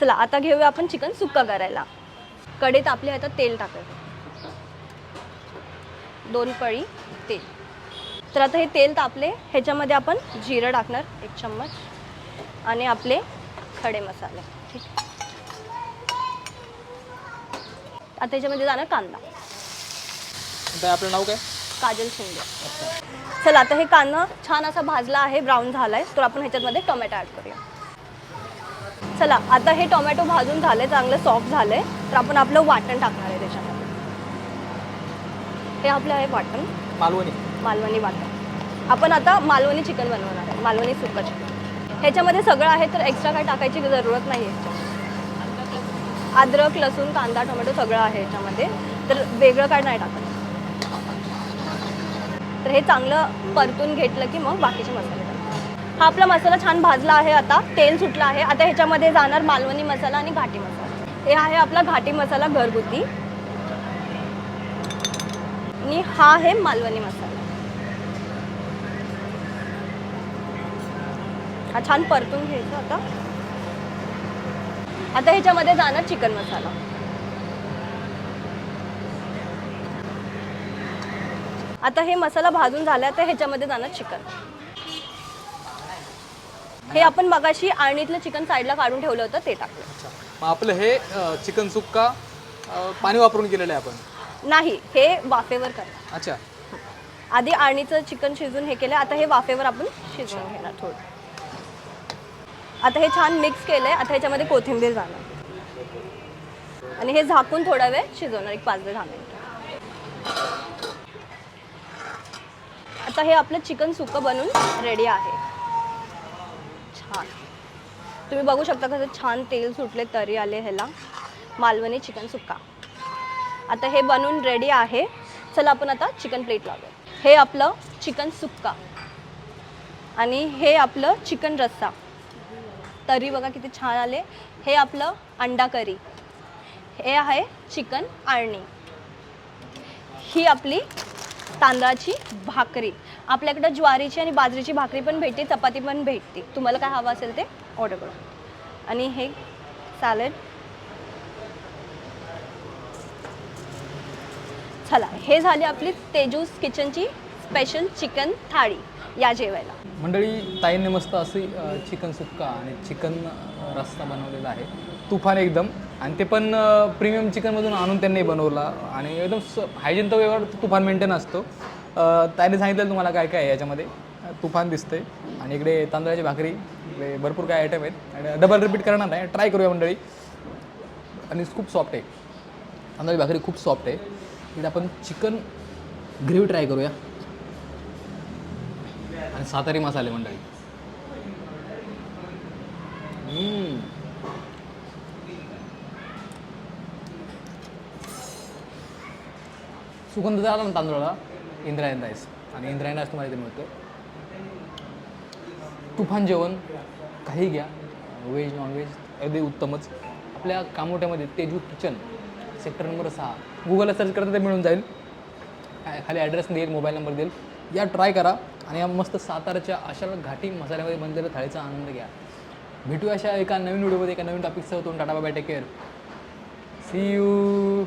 चला आता घेऊया आपण चिकन सुक्का करायला. कढईत आपल्या आता तेल टाकायचं. दोन पळी तेल. तर आता हे तेल तापले ह्याच्यामध्ये आपण जिरं टाकणार एक चम्मच आणि आपले खडे मसाले. ठीक. आता ह्याच्यामध्ये जाणार कांदा. आपलं नाव काय? काजल शिंदे. चला आता हे कांदा छान असा भाजला आहे ब्राऊन झालाय तर आपण ह्याच्यामध्ये टोमॅटो ॲड करूया. चला आता हे टोमॅटो भाजून झाले चांगलं सॉफ्ट झालंय तर आपण आपलं वाटण टाकणार आहे त्याच्यामध्ये. हे आपलं आहे वाटण. मालवणी. मालवणी वाटण. आपण आता मालवणी चिकन बनवणार आहे मालवणी सुक्का चिकन. ह्याच्यामध्ये सगळं आहे तर एक्स्ट्रा काय टाकायची जरूरत नाही आहे ह्याच्यात. अद्रक लसूण कांदा टोमॅटो सगळं आहे ह्याच्यामध्ये तर वेगळं काय नाही टाकत. तर हे चांगलं परतून घेतलं की मग बाकीचे मसाले. हा आपला मसाला छान भाजला आहे आता. तेल सुटलं आहे. आता ह्याच्यामध्ये जाणार मालवणी मसाला आणि घाटी मसाला. हे आहे आपला घाटी मसाला घरगुती. आणि हा आहे मालवणी मसाला. हा छान परतून घ्यायचा आता. आता ह्याच्यामध्ये जाणार चिकन मसाला. आता हे मसाला भाजून झाला तर ह्याच्यामध्ये जाणार चिकन. हे आपण मगाशी आणीतलं चिकन साईडला काढून ठेवलं होतं ते टाकलं. अच्छा. मग आपलं हे अ, चिकन सुक्का अ, पाणी वापरून केलेलं आहे आपण? नाही हे वाफेवर करा अच्छा. आधी आणीचं चिकन शिजून हे केलं आता हे वाफेवर आपण शिजवून घेणार थोडं. आता हे छान मिक्स केलंय आता ह्याच्यामध्ये कोथिंबीर जाणार आणि हे झाकून थोडा वेळ शिजवणार एक पाच ते दहा मिनिटं. आता हे आपलं चिकन सुकं बनून रेडी आहे. हां. तुम्ही बघू शकता कसं छान तेल सुटले तरी आले ह्याला. मालवणी चिकन सुक्का. आता हे बनून रेडी आहे. चला आपण आता चिकन प्लेट लावूया. हे आपलं चिकन सुक्का. आणि हे आपलं चिकन रस्सा. तरी बघा किती छान आले. हे आपलं अंडा करी. हे आहे चिकन आळणी. ही आपली तांदळाची भाकरी. आपल्याकडं ज्वारीची आणि बाजरीची भाकरी पण भेटते चपाती पण भेटते. तुम्हाला काय हवं असेल ते ऑर्डर करा आणि हे सॅलड चला हे झाली आपली तेजूस किचनची स्पेशल चिकन थाळी या जेवायला. मंडळी ताईंनी मस्त अशी चिकन सुक्का आणि चिकन रस्ता बनवलेला आहे. तुफान एकदम. आणि ते पण प्रीमियम चिकनमधून आणून त्यांनी बनवला. आणि एकदम स हायजीन तर व्यवहार तुफान मेंटेन असतो. त्याने सांगितलं तुम्हाला काय काय आहे याच्यामध्ये. तुफान तुफान दिसतंय. आणि इकडे तांदळाची भाकरी इकडे भरपूर काय आयटम आहेत. आणि डबल रिपीट करणार नाही. ट्राय करूया मंडळी. आणि खूप सॉफ्ट आहे. तांदळाची भाकरी खूप सॉफ्ट आहे. इकडे आपण चिकन ग्रेव्ही ट्राय करूया. आणि सातारी मसाले मंडळी. सुगंध झाला ना तांदळाला इंद्रायण राईस आणि इंद्रायण राईस तुम्हाला इथे मिळतो तुफान जेवण काही घ्या. व्हेज नॉनव्हेज अगदी उत्तमच. आपल्या कामोट्यामध्ये तेजू किचन सेक्टर नंबर सहा. गुगलला सर्च करता ते मिळून जाईल. खाली ॲड्रेस देईल मोबाईल नंबर देईल. या ट्राय करा. आणि या मस्त साताराच्या अशा घाटी मसाल्यामध्ये बनलेल्या थाळीचा आनंद घ्या. भेटू अशा एका नवीन व्हिडिओमध्ये एका नवीन टॉपिकसह तो tata bye take care see you